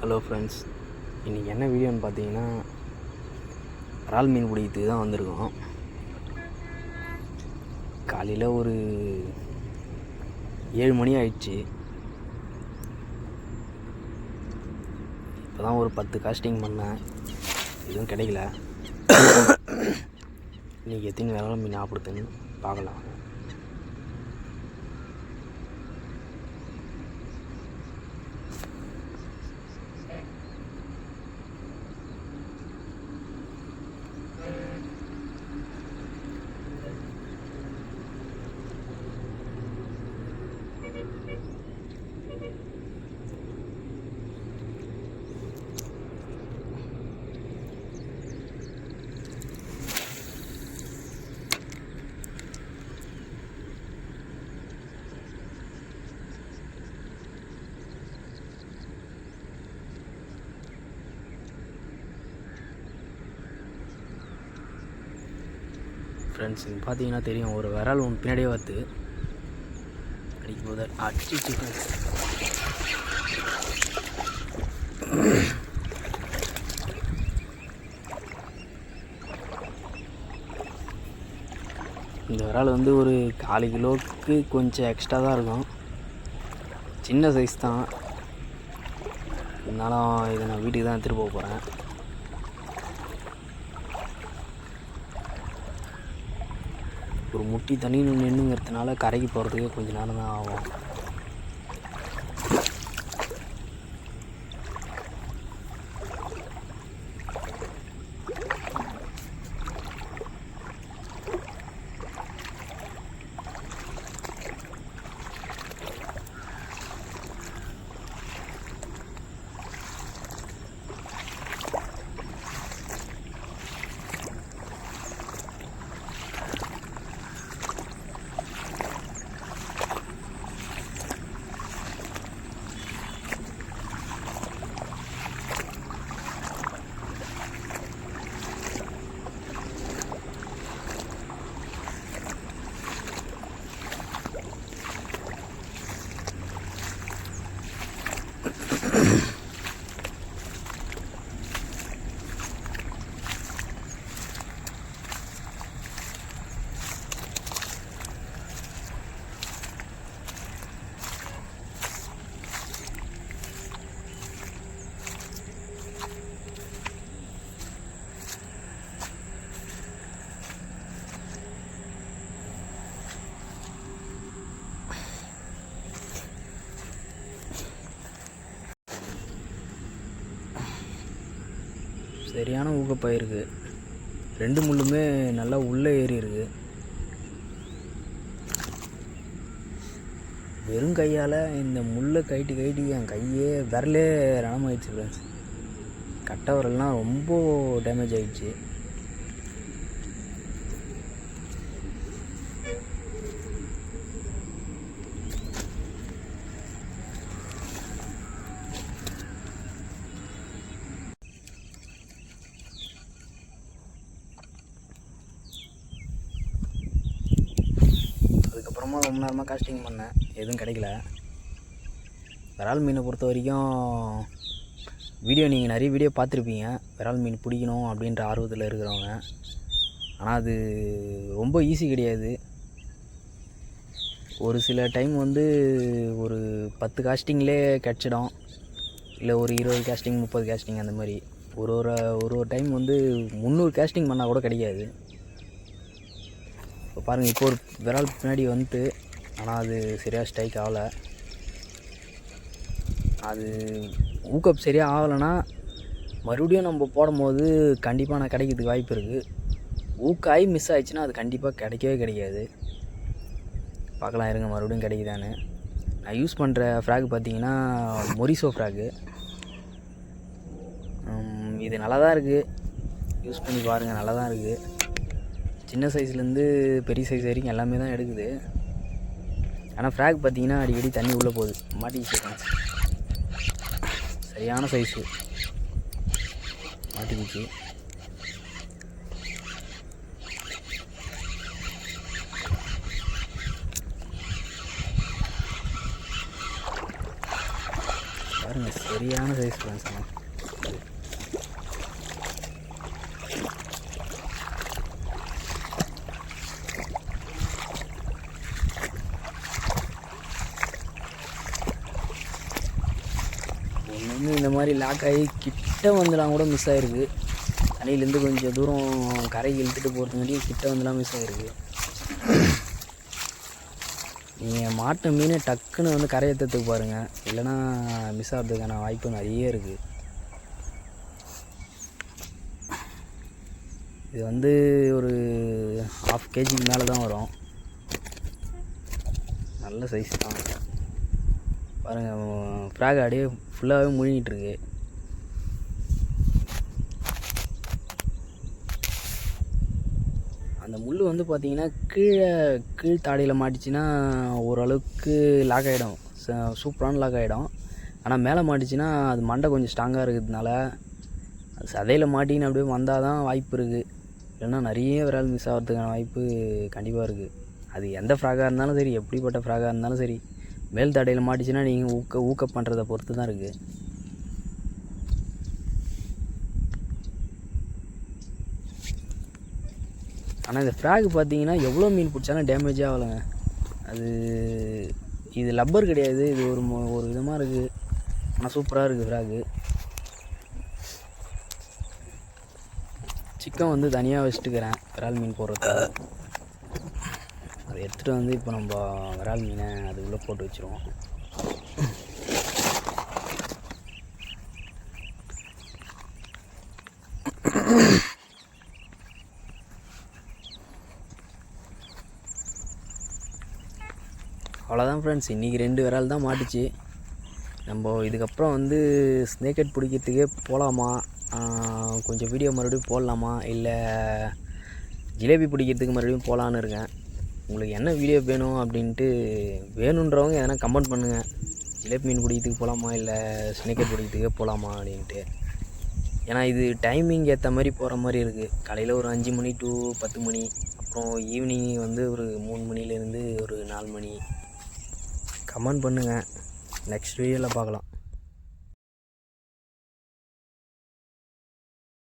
Hello friends இன்றைக்கி என்ன வீடியோன்னு பார்த்தீங்கன்னா இறால் மீன் பிடிக்கிறதுக்கு தான் வந்திருக்கோம். காலையில் ஒரு ஏழு மணி ஆயிடுச்சு. இப்போ தான் ஒரு பத்து காஸ்டிங் பண்ணேன். எதுவும் கிடைக்கல. இன்றைக்கி எத்தனை வேலை மீன் ஆப்பிடுதுன்னு பார்க்கலாம். ஃப்ரெண்ட்ஸ் இங்கே பார்த்தீங்கன்னா தெரியும் ஒரு விரல் ஒன்று பின்னாடியே வருது அடிக்கும் போது அடிச்சு இந்த விரால் வந்து ஒரு காலு கிலோவுக்கு கொஞ்சம் எக்ஸ்ட்ரா தான் இருக்கும். சின்ன சைஸ் தான். இருந்தாலும் இதை நான் வீட்டுக்கு தான் எடுத்துகிட்டு போக போகிறேன் ஒரு முட்டி தண்ணி நின்றுங்கிறதுனால கரைக்கு போகிறதுக்கே கொஞ்சம் நேரம் தான் ஆகும். சரியான ஊக்கப்பயிருக்கு ரெண்டு முள்ளுமே நல்லா உள்ளே ஏறி இருக்கு வெறும் கையால் இந்த முள்ளை கைட்டி கைட்டி என் கையே விரலே ரணமாயிடுச்சு ஃப்ரெண்ட்ஸ் கட்டை விரல்லாம் ரொம்ப டேமேஜ் ஆகிடுச்சு அதுக்கப்புறமா ரொம்ப நேரமாக காஸ்டிங் பண்ணேன். எதுவும் கிடைக்கல. விரால் மீனை பொறுத்த வரைக்கும் வீடியோ நீங்கள் நிறைய வீடியோ பார்த்துருப்பீங்க. விரால் மீன் பிடிக்கணும் அப்படின்ற ஆர்வத்தில் இருக்கிறவங்க. ஆனால் அது ரொம்ப ஈஸி கிடையாது. ஒரு சில டைம் வந்து ஒரு பத்து காஸ்டிங்லே கிடச்சிடும். இல்லை ஒரு இருபது கேஸ்டிங் முப்பது கேஸ்டிங் அந்த மாதிரி. ஒரு ஒரு ஒரு ஒரு டைம் வந்து முந்நூறு கேஸ்டிங் பண்ணால் கூட கிடைக்காது. பாருங்கள் இப்போ ஒரு விரால் பின்னாடி வந்துட்டு ஆனால் அது சரியாக ஸ்ட்ரைக் ஆகலை. அது ஊக்கப் சரியாக ஆகலைன்னா மறுபடியும் நம்ம போடும்போது கண்டிப்பாக நான் கிடைக்கிறதுக்கு வாய்ப்பு இருக்குது ஊக்காய் மிஸ் ஆயிடுச்சுன்னா அது கண்டிப்பாக கிடைக்கவே கிடைக்காது. பார்க்கலாம் இருங்க மறுபடியும் கிடைக்குதான்னு. நான் யூஸ் பண்ணுற ஃப்ராக் பார்த்தீங்கன்னா மொரிசோ ஃப்ராகு இது நல்லா தான் இருக்குது யூஸ் பண்ணி பாருங்கள் நல்லா தான் இருக்குது சின்ன சைஸ்லேருந்து பெரிய சைஸ் வரைக்கும் எல்லாமே தான் எடுக்குது. ஆனால் ஃப்ராக் பார்த்தீங்கன்னா அடிக்கடி தண்ணி உள்ளே போகுது. மாட்டிக்கிச்சு சரியான சைஸு மாட்டிக்கிச்சு. பாருங்கள் சரியான சைஸ் ஃப்ரெண்ட்ஸ் ஒன்று இந்த மாதிரி லாக் ஆகி கிட்ட வந்துலாம் கூட மிஸ் ஆகிருக்கு தண்ணியிலேருந்து கொஞ்சம் தூரம் கரைக்கு இழுத்துட்டு போகிறதுங்காட்டி கிட்ட வந்துலாம் மிஸ் ஆகிருக்கு நீங்கள் மாட்டு மீன் டக்குன்னு வந்து கரையேற்றத்துக்கு பாருங்கள் இல்லைன்னா மிஸ் ஆகிறதுக்கான வாய்ப்பு நிறைய இருக்குது இது வந்து ஒரு ஹாஃப் கேஜிக்கு மேலே தான் வரும். நல்ல சைஸ் தான். பாருங்கள் ஃப்ராக் அப்படியே ஃபுல்லாகவே முழுங்கிட்டுருக்கு அந்த முள் வந்து பார்த்தீங்கன்னா கீழே கீழ் தாடையில் மாட்டிச்சுன்னா ஓரளவுக்கு லாக் ஆகிடும் சூப்பரான லாக் ஆகிடும் ஆனால் மேலே மாட்டிச்சுன்னா அது மண்டை கொஞ்சம் ஸ்ட்ராங்காக இருக்கிறதுனால அது சதையில் மாட்டின்னு அப்படியே வந்தால் தான் வாய்ப்பு இருக்குது இல்லைன்னா நிறைய விரால் மிஸ் ஆகிறதுக்கான வாய்ப்பு கண்டிப்பாக இருக்குது அது எந்த ஃப்ராகாக இருந்தாலும் சரி எப்படிப்பட்ட ஃப்ராகாக இருந்தாலும் சரி. மேல் தடையில் மாட்டிச்சுன்னா நீங்கள் ஊக்க ஊக்க பண்ணுறதை பொறுத்து தான் இருக்குது ஆனால் இந்த ஃப்ராக் பார்த்தீங்கன்னா எவ்வளோ மீன் பிடிச்சாலும் டேமேஜ் ஆகலைங்க. அது இது லப்பர் கிடையாது. இது ஒரு ஒரு விதமாக இருக்குது ஆனால் சூப்பராக இருக்குது ஃப்ராகு சிக்கன் வந்து தனியாக வச்சுட்டுக்கிறேன். இறால் மீன் போடுறதுக்கு. அதை எடுத்துகிட்டு வந்து இப்போ நம்ம விரால் மீனை அதுக்குள்ளே போட்டு வச்சுருவோம். அவ்வளோதான் ஃப்ரெண்ட்ஸ் இன்றைக்கி ரெண்டு விரால் தான் மாட்டுச்சு. நம்ம இதுக்கப்புறம் வந்து ஸ்னேக்கெட் பிடிக்கிறதுக்கே போகலாமா கொஞ்சம் வீடியோ மறுபடியும் போடலாமா? இல்லை ஜிலேபி பிடிக்கிறதுக்கு மறுபடியும் போகலான்னு இருக்கேன். உங்களுக்கு என்ன வீடியோ வேணும் அப்படின்ட்டு வேணுன்றவங்க எதனா கமெண்ட் பண்ணுங்கள் ஜிலேபி மீன் பிடிக்கிறதுக்கு போகலாமா இல்லை ஸ்னேக்கெட் பிடிக்கிறதுக்கே போகலாமா அப்படின்ட்டு. ஏன்னா இது டைமிங் ஏற்ற மாதிரி போகிற மாதிரி இருக்குது காலையில் ஒரு அஞ்சு மணி டு பத்து மணி. அப்புறம் ஈவினிங் வந்து ஒரு மூணு மணிலேருந்து ஒரு நாலு மணி. கமெண்ட் பண்ணுங்கள் நெக்ஸ்ட் வீடியோவில் பார்க்கலாம்.